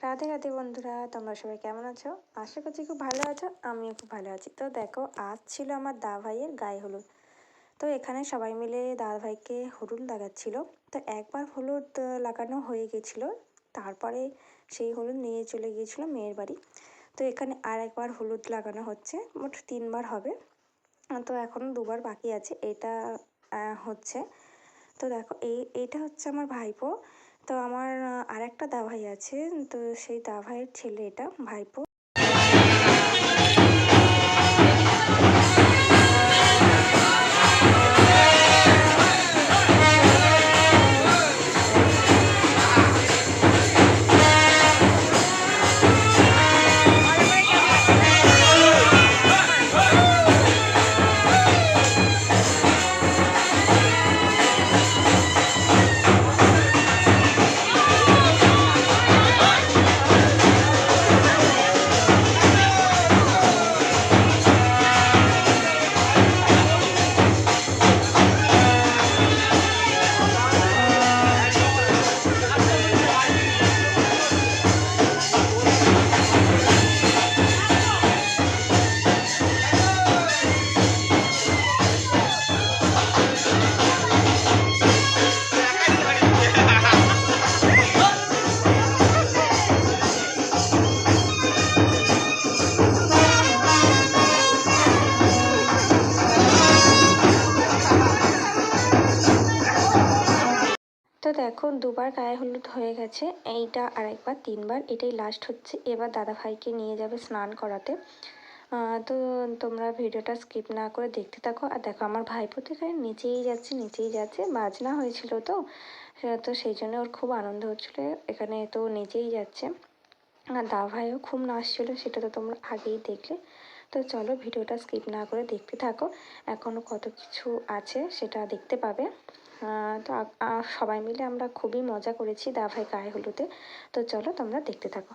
রাধে রাধে বন্ধুরা, তোমরা সবাই কেমন আছো? আশা করছি খুব ভালো আছো, আমিও খুব ভালো আছি। তো দেখো, আজ ছিল আমার দা ভাইয়ের গায়ে হলুদ। তো এখানে সবাই মিলে দাদা ভাইকে হলুদ লাগাচ্ছিল। তো একবার হলুদ লাগানো হয়ে গেছিল। তারপরে সেই হলুদ নিয়ে চলে গিয়েছিল মেয়ের বাড়ি। তো এখানে আর একবার হলুদ লাগানো হচ্ছে, মোট তিনবার হবে। তো এখন দুবার বাকি আছে, এটা হচ্ছে। তো দেখো, এই এইটা হচ্ছে আমার ভাইপো। তো আমার আর একটা দাভাই আছে। তো সেই দাভাইয়ের ছেলে এটা ভাইপো। দেখো দুবার গায়ে হলুদ হয়ে গেছে, এইটা আর একবার তিনবার, এটাই লাস্ট হচ্ছে। এবার দাদা ভাইকে নিয়ে যাবে স্নান করাতে। তো তোমরা ভিডিওটা স্কিপ না করে দেখতে থাকো। আর দেখো, আমার ভাইপো তো এখানে নিচেই যাচ্ছে নিচেই যাচ্ছে। বাজনা হয়েছিল তো তো সেই জন্য ওর খুব আনন্দ হচ্ছিল। এখানে তো নিচেই যাচ্ছে। আর দা ভাইও খুব নাচছিলো সেটা তো তোমরা আগেই দেখলে। তো চলো ভিডিওটা স্কিপ না করে দেখতে থাকো। এখনও কত কিছু আছে সেটা দেখতে পাবে। তো সবাই মিলে আমরা খুবই মজা করেছি দা ভাই গায়ে হলুদে। তো চলো তোমরা দেখতে থাকো।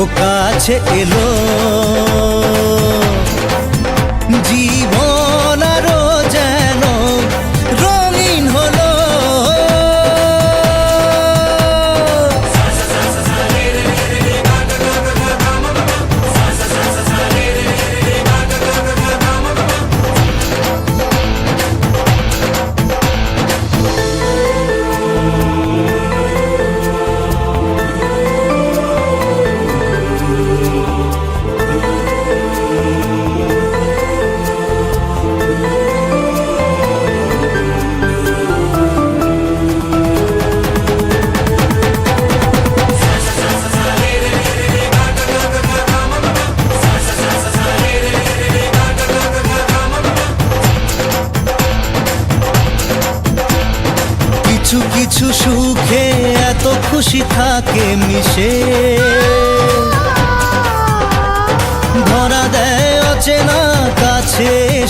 ও কাছে এলো। জীবন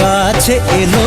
কাছে এলো।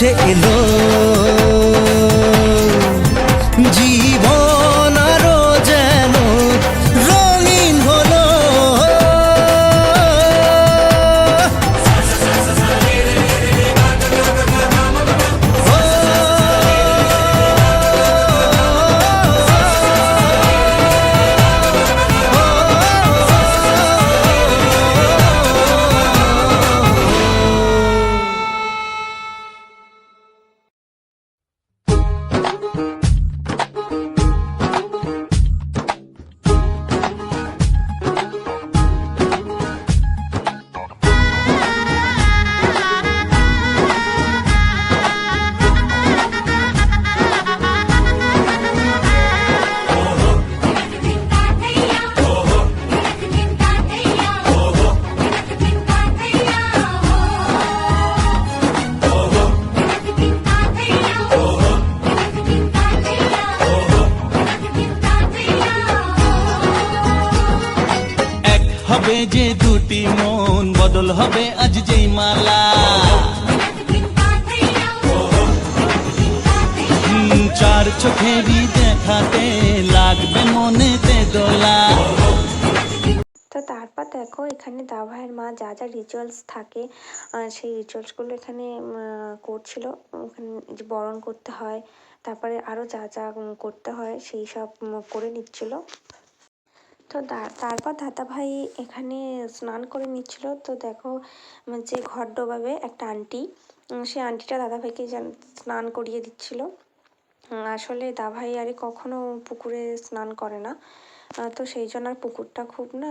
কাছে এলো জীবন বদল হবে আজ যেই মালা। চার চোখেরই দেখাতে লাগবে মনেতে দোলা। তো তারপর দেখো, এখানে দাভাইয়ের মা যা যা রিচুয়ালস থাকে সেই রিচুয়ালসগুলো এখানে করছিল। ওখানে বরণ করতে হয়, তারপরে আরও যা যা করতে হয়, সেই সব করে নিচ্ছিল। তো তারপর দাদাভাই এখানে স্নান করে নিচ্ছিল। তো দেখো যে ঘর ডোবাবে একটা আন্টি সেই আন্টিটা দাদাভাইকে যেন- স্নান করিয়ে দিচ্ছিল। আসলে দাভাই আরে কখনো পুকুরে স্নান করে না। তো সেই জন্য আর পুকুরটা খুব না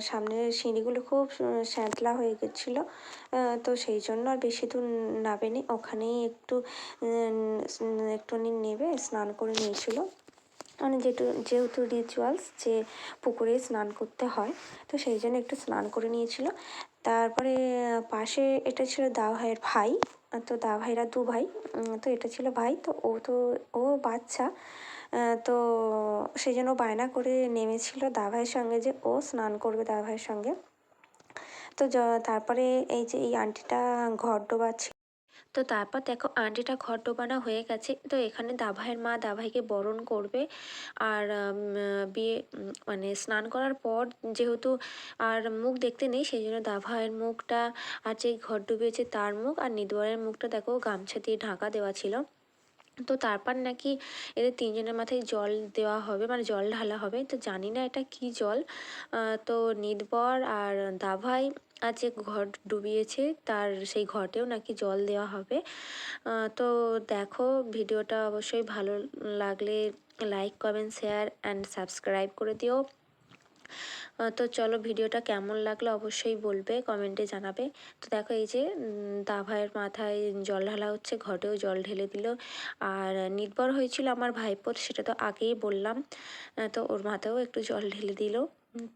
সামনের সিঁড়িগুলো খুব আহ, শ্যাঁতলা হয়ে গেছিল। তো সেই জন্য আর বেশি দূর নাবেনি ওখানেই একটু একটুখানি নেবে স্নান করে নিয়েছিল। মানে যেটু যেহেতু রিচুয়ালস যে পুকুরে স্নান করতে হয়, তো সেই জন্য একটু স্নান করে নিয়েছিল। তারপরে, পাশে এটা ছিল দা ভাইয়ের ভাই, তো দা ভাইরা দু ভাই তো এটা ছিল ভাই, তো ও তো, ও বাচ্চা তো সেই জন্য বায়না করে নেমেছিল দা ভাইয়ের সঙ্গে যে ও স্নান করবে দা ভাইয়ের সঙ্গে। তো তারপরে এই যে এই আন্টিটা ঘর ডোবাচ্ছে তো তারপর দেখো আন্টিটা ঘর ডোবানো হয়ে গেছে। তো এখানে দাভাইয়ের মা দাভাইকে বরণ করবে। আর বিয়ে মানে স্নান করার পর যেহেতু আর মুখ দেখতে নেই, সেই জন্য দাভাইয়ের মুখটা আর যে ঘর ডুবিয়েছে তার মুখ আর নিদোয়ারের মুখটা দেখো গামছা দিয়ে ঢাকা দেওয়া ছিল। তো তারপর নাকি এদের তিনজনের মাথায় জল দেওয়া হবে মানে জল ঢালা হবে। তো জানি না এটা কী জল। তো নিদবর আর দাভাই আর যে ঘর ডুবিয়েছে, তার সেই ঘটেও নাকি জল দেওয়া হবে। তো দেখো, ভিডিওটা অবশ্যই ভালো লাগলে like comment share and subscribe করে দিও। তো চলো ভিডিওটা কেমন লাগল অবশ্যই বলবে কমেন্টে জানাবে। তো দেখো এই যে দাভাইয়ের মাথায় জল ঢালা হচ্ছে ঘটেও জল ঢেলে দিল। আর নির্ভর হয়েছিল আমার ভাইপোর, সেটা তো আগেই বললাম। তো ওর মাথায়ও একটু জল ঢেলে দিল।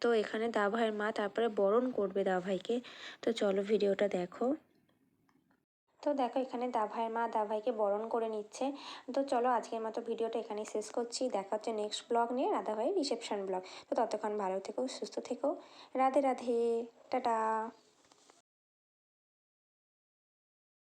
তো এখানে দাভাইয়ের মা তারপরে বরণ করবে দাভাইকে। তো চলো ভিডিওটা দেখো। তো দেখো এখানে দাভাইয়ের মা দাভাইকে বরণ করে নিচ্ছে। তো চলো আজকের মতো ভিডিওটা এখানেই শেষ করছি। দেখা হচ্ছে নেক্সট ব্লগ নিয়ে। রাধাভাইয়ের রিসেপশন ব্লগ তো ততক্ষণ ভালো থেকো, সুস্থ থেকো। রাধে রাধে। টাটা।